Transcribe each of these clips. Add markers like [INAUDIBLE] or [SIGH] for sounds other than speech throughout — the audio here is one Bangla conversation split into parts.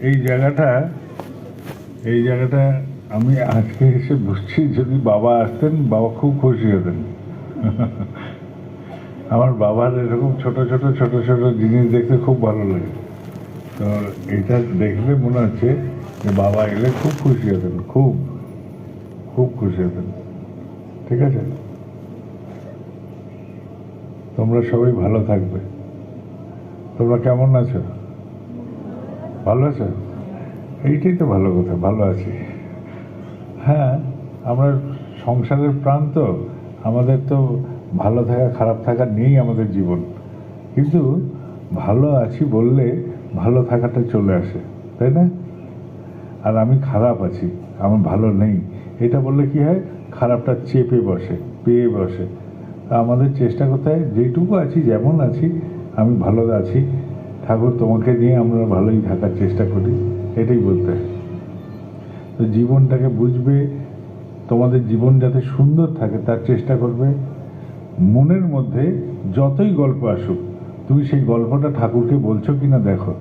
এই জায়গাটা এই জায়গাটা আমি আজকে এসে বুঝছি যদি বাবা আসতেন, বাবা খুব খুশি হতেন। [LAUGHS] আমার বাবার এরকম ছোট ছোট ছোট ছোট জিনিস দেখতে খুব ভালো লাগে। তো এটা দেখলে মনে হচ্ছে যে বাবা এলে খুব খুশি হতেন, খুব খুব খুশি হতেন। ঠিক আছে? তোমরা সবাই ভালো থাকবে। তোমরা কেমন আছো? ভালো আছো? এইটাই তো ভালো কথা ভালো আছি। হ্যাঁ আমরা সংসারের প্রাণ তো আমাদের তো ভালো থাকা খারাপ থাকা নিয়েই আমাদের জীবন। কিন্তু ভালো আছি বললে ভালো থাকাটা চলে আসে তাই না? আর আমি খারাপ আছি আমার ভালো নেই। এটা বললে কি হয়? খারাপটা চেপে বসে পেয়ে বসে। তা আমাদের চেষ্টা করতে হয় যেটুকু আছি যেমন আছি আমি ভালো আছি। ঠাকুর, তোমাকে নিয়ে আমরা ভালোই থাকার চেষ্টা করি, এটাই বলতে তো জীবনটাকে বুঝবে, তোমাদের জীবন যাতে সুন্দর থাকে তার চেষ্টা করবে। মনের মধ্যে যতই গল্প আসুক, তুমি সেই গল্পটা ঠাকুরকে বলছো কি না দেখো।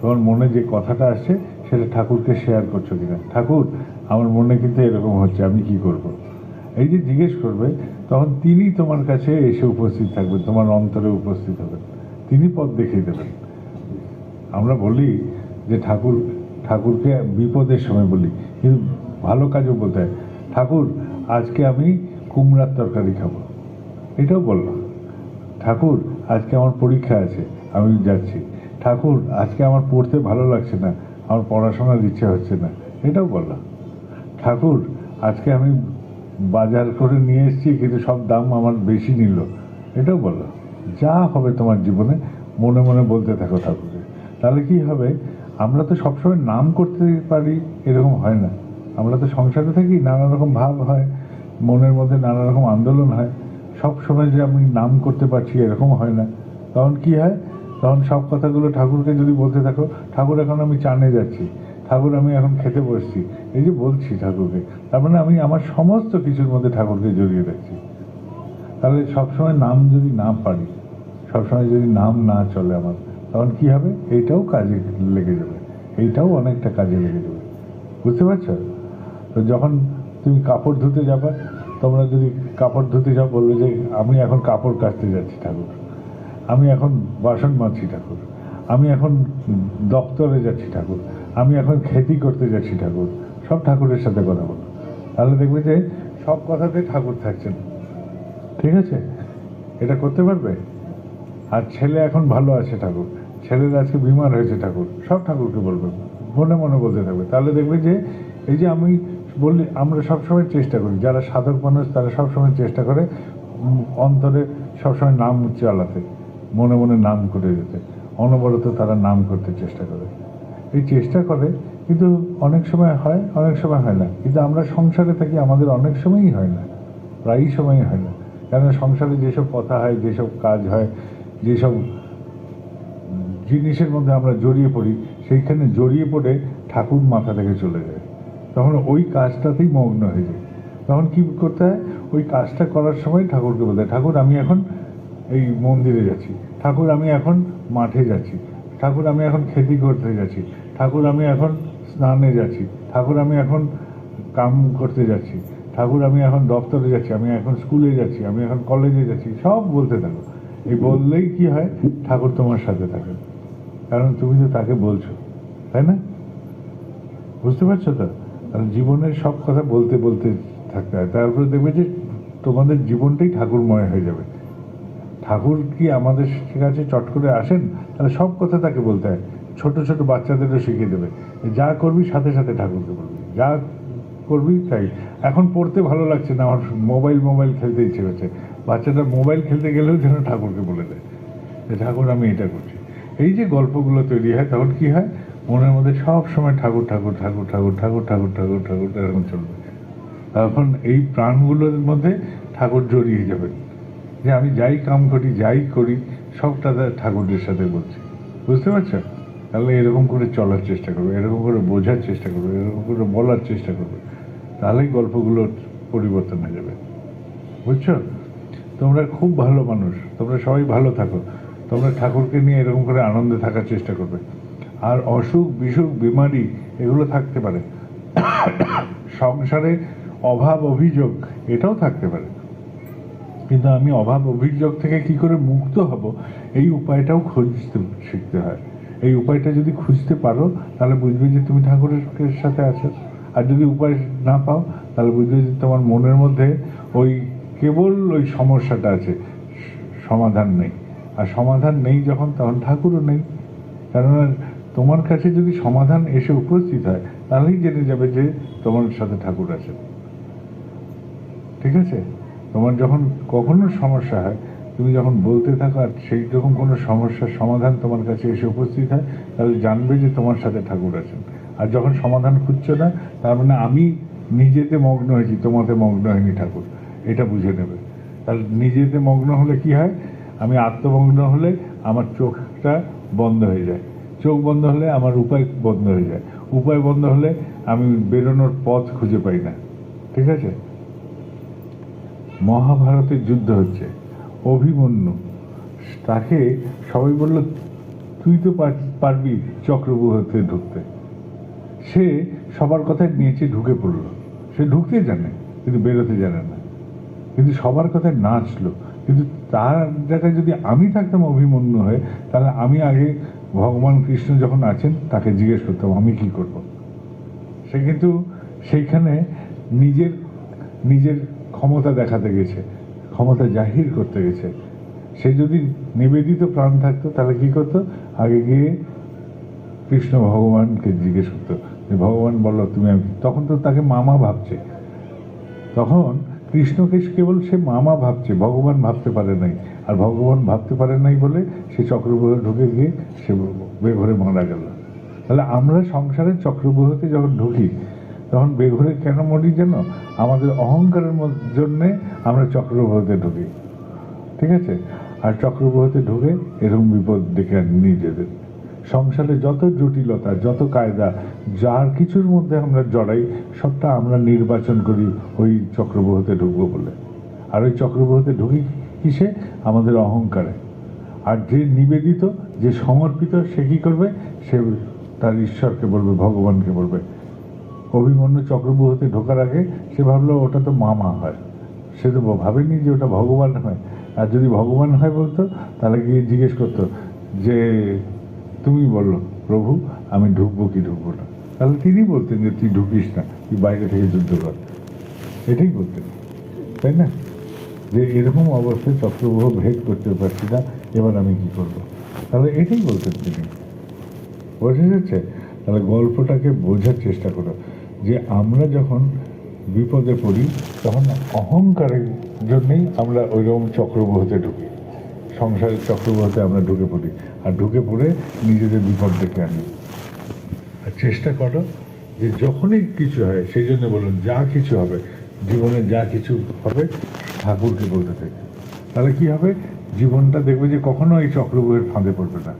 তোমার মনে যে কথাটা আসছে, সেটা ঠাকুরকে শেয়ার করছ কিনা। ঠাকুর, আমার মনে কিন্তু এরকম হচ্ছে, আমি কি করব। এই যে জিজ্ঞেস করবে, তখন তিনি তোমার কাছে এসে উপস্থিত থাকবেন, তোমার অন্তরে উপস্থিত হবেন। তিনি পথ দেখিয়ে দেবেন। আমরা বলি যে ঠাকুর, ঠাকুরকে বিপদের সময় বলি। কিন্তু ভালো কাজও বলতে হয়। ঠাকুর, আজকে আমি কুমড়ার তরকারি খাব। এটাও বললাম। ঠাকুর, আজকে আমার পরীক্ষা আছে, আমি যাচ্ছি। ঠাকুর, আজকে আমার পড়তে ভালো লাগছে না, আমার পড়াশোনার ইচ্ছে হচ্ছে না। এটাও বললাম। ঠাকুর, আজকে আমি বাজার করে নিয়ে এসেছি, কিন্তু সব দাম আমার বেশি নিল। এটাও বললাম। যা হবে তোমার জীবনে, মনে মনে বলতে থাকো ঠাকুরকে। তাহলে কি হবে? আমরা তো সবসময় নাম করতে পারি, এরকম হয় না। আমরা তো সংসারে থাকি, নানা রকম ভাব হয়, মনের মধ্যে নানা রকম আন্দোলন হয়। সব সময় যে আমি নাম করতে পারছি, এরকম হয় না। তখন কি হয়? তখন সব কথাগুলো ঠাকুরকে যদি বলতে থাকো, ঠাকুর, এখন আমি চানে যাচ্ছি। ঠাকুর, আমি এখন খেতে বসছি। এই যে বলছি ঠাকুরকে, তার মানে আমি আমার সমস্ত কিছুর মধ্যে ঠাকুরকে জড়িয়ে রাখছি। তাহলে সবসময় নাম যদি না পারি সবসময় যদি নাম না চলে আমার, তখন কি হবে? এইটাও কাজে লেগে যাবে। এইটাও অনেকটা কাজে লেগে যাবে। বুঝতে পারছ? তো যখন তুমি কাপড় ধুতে যাবে, তোমরা যদি কাপড় ধুতে যাও, বলবে যে আমি এখন কাপড় কাচতে যাচ্ছি ঠাকুর। আমি এখন বাসন মাজছি ঠাকুর। আমি এখন দপ্তরে যাচ্ছি ঠাকুর। আমি এখন খেতি করতে যাচ্ছি ঠাকুর। সব ঠাকুরের সাথে কথা বলো। তাহলে দেখবে যে সব কথাতে ঠাকুর থাকছেন। ঠিক আছে? এটা করতে পারবে? আর ছেলে এখন ভালো আছে ঠাকুর। ছেলের আজকে বিমার হয়েছে ঠাকুর। সব ঠাকুরকে বলবে। মনে মনে বলতে থাকবে। তাহলে দেখবে যে, এই যে আমি বললি আমরা সবসময় চেষ্টা করি। যারা সাধক মানুষ, তারা সবসময় চেষ্টা করে অন্তরে সবসময় নাম চালাতে, মনে মনে নাম করে যেতে। অনবরত তারা নাম করতে চেষ্টা করে। এই চেষ্টা করে, কিন্তু অনেক সময় হয়, অনেক সময় হয় না। কিন্তু আমরা সংসারে থাকি, আমাদের অনেক সময়ই হয় না। প্রায়ই সময়ই হয় না। কেন সংসারে যেসব কথা হয়, যেসব কাজ হয় যেসব জিনিসের মধ্যে আমরা জড়িয়ে পড়ি, সেইখানে জড়িয়ে পড়ে ঠাকুর মাথা থেকে চলে যায়। তখন ওই কাজটাতেই মগ্ন হয়ে যায়। তখন কি করতে হয়? ওই কাজটা করার সময় ঠাকুরকে বলতে হয়, ঠাকুর, আমি এখন এই মন্দিরে যাচ্ছি। ঠাকুর, আমি এখন মাঠে যাচ্ছি। ঠাকুর, আমি এখন খেতি করতে যাচ্ছি। ঠাকুর, আমি এখন স্নানে যাচ্ছি। ঠাকুর, আমি এখন কাম করতে যাচ্ছি। ঠাকুর, আমি এখন দপ্তরে যাচ্ছি। আমি এখন স্কুলে যাচ্ছি। আমি এখন কলেজে যাচ্ছি। সব বলতে থাকো। এই বললেই কি হয়? ঠাকুর তোমার সাথে থাকে। কারণ তুমি তো তাকে বলছো, তাই না? বুঝতে পারছ তো? জীবনের সব কথা বলতে বলতে থাকতে হয়। তারপরে দেখবে যে তোমাদের জীবনটাই ঠাকুরময় হয়ে যাবে। ঠাকুর কি আমাদের কাছে চট করে আসেন? তাহলে সব কথা তাকে বলতে হয়। ছোট ছোট বাচ্চাদেরও শিখিয়ে দেবে যা করবি, সাথে সাথে ঠাকুরকে বলবি। যা করবি, তাই। এখন পড়তে ভালো লাগছে না, আমার মোবাইল মোবাইল খেলতে ইচ্ছে করছে। বাচ্চাটা মোবাইল খেলতে গেলেও যেন ঠাকুরকে বলে দেয় যে, ঠাকুর, আমি এটা করছি। এই যে গল্পগুলো তৈরি হয়, তখন কি হয়? মনের মধ্যে সব সময় ঠাকুর ঠাকুর ঠাকুর ঠাকুর ঠাকুর ঠাকুর ঠাকুর ঠাকুর, এরকম চলবে। তখন এই প্রাণগুলোর মধ্যে ঠাকুর জড়িয়ে যাবেন যে, আমি যাই কাম করি, যাই করি, সবটা তার ঠাকুরদের সাথে বলছি। বুঝতে পারছ তাহলে এরকম করে চলার চেষ্টা করবে, এরকম করে বোঝার চেষ্টা করবে, এরকম করে বলার চেষ্টা করবে, তাহলেই গল্পগুলোর পরিবর্তন হয়ে যাবে। বুঝছ? তোমরা খুব ভালো মানুষ, তোমরা সবাই ভালো থাকো। তোমরা ঠাকুরকে নিয়ে এরকম করে আনন্দে থাকার চেষ্টা করবে। আর অসুখ, বিসুখ, বিমারি, এগুলো থাকতে পারে। সংসারে অভাব, অভিযোগ, এটাও থাকতে পারে। কিন্তু আমি অভাব, অভিযোগ থেকে কি করে মুক্ত হব? এই উপায়টাও খুঁজতে শিখতে হয়। এই উপায়টা যদি খুঁজতে পারো, তাহলে বুঝবে যে তুমি ঠাকুরের সাথে আছো। আর যদি উপায় না পাও, তাহলে বুঝবে যে তোমার মনের মধ্যে ওই কেবল ওই সমস্যাটা আছে, সমাধান নেই। আর সমাধান নেই যখন, তখন ঠাকুরও নেই। কেননা তোমার কাছে যদি সমাধান এসে উপস্থিত হয়, তাহলেই জেনে যাবে যে তোমার সাথে ঠাকুর আছে ঠিক আছে? তোমার যখন কখনো সমস্যা হয়, তুমি যখন বলতে থাকো আর সেই রকম কোনো সমস্যার সমাধান তোমার কাছে এসে উপস্থিত হয়, তাহলে জানবে যে তোমার সাথে ঠাকুর আছেন। আর যখন সমাধান খুঁজছো না, তার মানে আমি নিজেতে মগ্ন হয়েছি, তোমাতে মগ্ন হয়নি ঠাকুর। এটা বুঝে নেবে। তাহলে নিজেতে মগ্ন হলে কি হয়? আমি আত্মমগ্ন হলে আমার চোখটা বন্ধ হয়ে যায়। চোখ বন্ধ হলে আমার উপায় বন্ধ হয়ে যায়। উপায় বন্ধ হলে আমি বেরোনোর পথ খুঁজে পাই না। ঠিক আছে? মহাভারতের যুদ্ধ হচ্ছে। অভিমন্যু। তাকে সবাই বলল, তুই তো পার- পারবি চক্রবুহতে ঢুকতে সে সবার কথায় নিচে ঢুকে পড়ল। সে ঢুকতে জানে, কিন্তু বেরোতে জানে না। কিন্তু সবার কথায় নাচলো কিন্তু তার জায়গায় যদি আমি থাকতাম অভিমন্যু হয়ে, তাহলে আমি আগে ভগবান কৃষ্ণ যখন আছেন, তাকে জিজ্ঞেস করতাম, আমি কি করব? সে কিন্তু সেইখানে নিজের নিজের ক্ষমতা দেখাতে গেছে, ক্ষমতা জাহির করতে গেছে। সে যদি নিবেদিত প্রাণ থাকতো, তাহলে কি করতো? আগে গিয়ে কৃষ্ণ ভগবানকে জিজ্ঞেস করতো, যে ভগবান বলল তুমি আমি তখন তো তাকে মামা ভাবছে। তখন কৃষ্ণকে কেবল সে মামা ভাবছে, ভগবান ভাবতে পারে নাই। আর ভগবান ভাবতে পারে নাই বলে সে চক্রব্যূহে ঢুকে গিয়ে সে বেঘরে মারা গেল। তাহলে আমরা সংসারের চক্রব্যূহতে যখন ঢুকি, তখন বেঘরে কেন মরি যেন? আমাদের অহংকারের জন্যে আমরা চক্রব্যূহতে ঢুকি। ঠিক আছে? আর চক্রব্যূহতে ঢুকে এরকম বিপদ ডেকে আনি নিজেদের। সংসারে যত জটিলতা, যত কায়দা, যার কিছুর মধ্যে আমরা জড়াই, সবটা আমরা নির্বাচন করি ওই চক্রব্যূহতে ঢুকবো বলে। আর ওই চক্রব্যূহতে ঢুকি কিসে? আমাদের অহংকারে। আর যে নিবেদিত, যে সমর্পিত, সে কী করবে? সে তার ঈশ্বরকে বলবে, ভগবানকে বলবে। অভিমন্যু চক্রব্যূহতে ঢোকার আগে সে ভাবলো, ওটা তো মামা হয়। সে তো ভাবেনি যে ওটা ভগবান হয়। আর যদি ভগবান হয় বলতো, তাহলে গিয়ে জিজ্ঞেস করতো যে তুমি বলল, প্রভু, আমি ঢুকবো কি ঢুকবো না? তাহলে তিনি বলতেন যে, তুই ঢুকিস না, তুই বাইরে থেকে যুদ্ধ কর। এটাই বলতেন, তাই না? যে, এরকম অবস্থায় চক্রব্যূহ ভেদ করতে পারছি না, এবার আমি কি করব? তাহলে এটাই বলতেন তিনি। বোঝা যাচ্ছে? তাহলে গল্পটাকে বোঝার চেষ্টা করো, যে আমরা যখন বিপদে পড়ি, তখন অহংকারের জন্যই আমরা ওইরকম চক্রব্যূহতে ঢুকি। সংসারের চক্রব্যূহতে আমরা ঢুকে পড়ি। আর ঢুকে পড়ে নিজেদের বিপদ ডেকে আনি। আর চেষ্টা করো যে যখনই কিছু হয়, সেই জন্য বলুন, যা কিছু হবে, জীবনে যা কিছু হবে, ঠাকুরকে বলতে থাকে। তাহলে কি হবে? জীবনটা দেখবে যে কখনো এই চক্রব্যূহের ফাঁদে পড়বে না।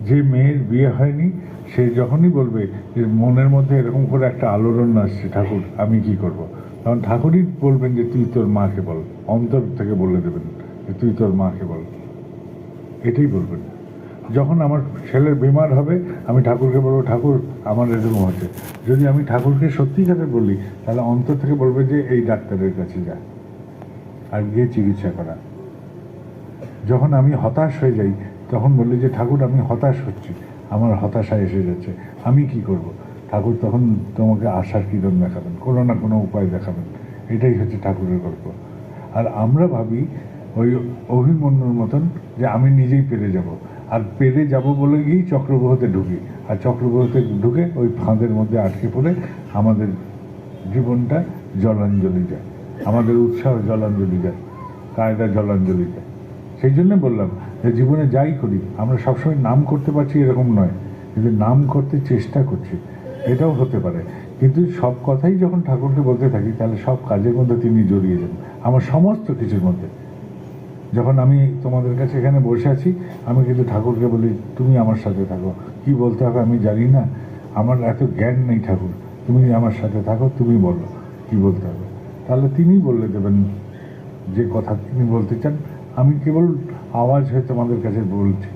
যে মেয়ের বিয়ে হয়নি, সে যখনই বলবে যে মনের মধ্যে এরকম করে একটা আলোড়ন আসছে, ঠাকুর, আমি কি করব। তখন ঠাকুরই বলবেন যে, তুই তোর মাকে বল। অন্তর থেকে বলে দেবেন যে, তুই তোর মাকে বল। এটাই বলবেন। যখন আমার ছেলের বিমার হবে, আমি ঠাকুরকে বলব, ঠাকুর, আমার এরকম হচ্ছে। যদি আমি ঠাকুরকে সত্যি সত্যিকারে বলি, তাহলে অন্তর থেকে বলবে যে, এই ডাক্তারের কাছে যা আর গিয়ে চিকিৎসা করা। যখন আমি হতাশ হয়ে যাই, তখন বললি যে, ঠাকুর, আমি হতাশ হচ্ছি। আমার হতাশা এসে যাচ্ছে। আমি কি করব? ঠাকুর তখন তোমাকে আশার কিরণ দেখাবেন, কোনো না কোনো উপায় দেখাবেন। এটাই হচ্ছে ঠাকুরের গল্প। আর আমরা ভাবি ওই অভিমন্যুর মতন যে আমি নিজেই পেরে যাব। আর পেরে যাব বলে গিয়েই চক্রব্যূহতে ঢুকি। আর চক্রব্যূহতে ঢুকে ওই ফাঁদের মধ্যে আটকে পড়ে আমাদের জীবনটা জলাঞ্জলি যায় আমাদের উৎসাহ জলাঞ্জলি যায় কায়দা জলাঞ্জলি যায় সেই জন্য বললাম যে জীবনে যাই করি, আমরা সবসময় নাম করতে পারছি এরকম নয়, কিন্তু নাম করতে চেষ্টা করছি। এটাও হতে পারে। কিন্তু সব কথাই যখন ঠাকুরকে বলতে থাকি, তাহলে সব কাজের মধ্যে তিনি জড়িয়ে যান। আমার সমস্ত কিছুর মধ্যে। যখন আমি তোমাদের কাছে এখানে বসে আছি, আমি কিন্তু ঠাকুরকে বলি, তুমি আমার সাথে থাকো। কি বলতে হবে আমি জানি না। আমার এত জ্ঞান নেই ঠাকুর। তুমি আমার সাথে থাকো, তুমি বলো, কি বলতে হবে? তাহলে তিনি বলে দেবেন যে কথা তিনি বলতে চান। আমি কেবল আওয়াজ হয়ে তোমাদের কাছে বলছি।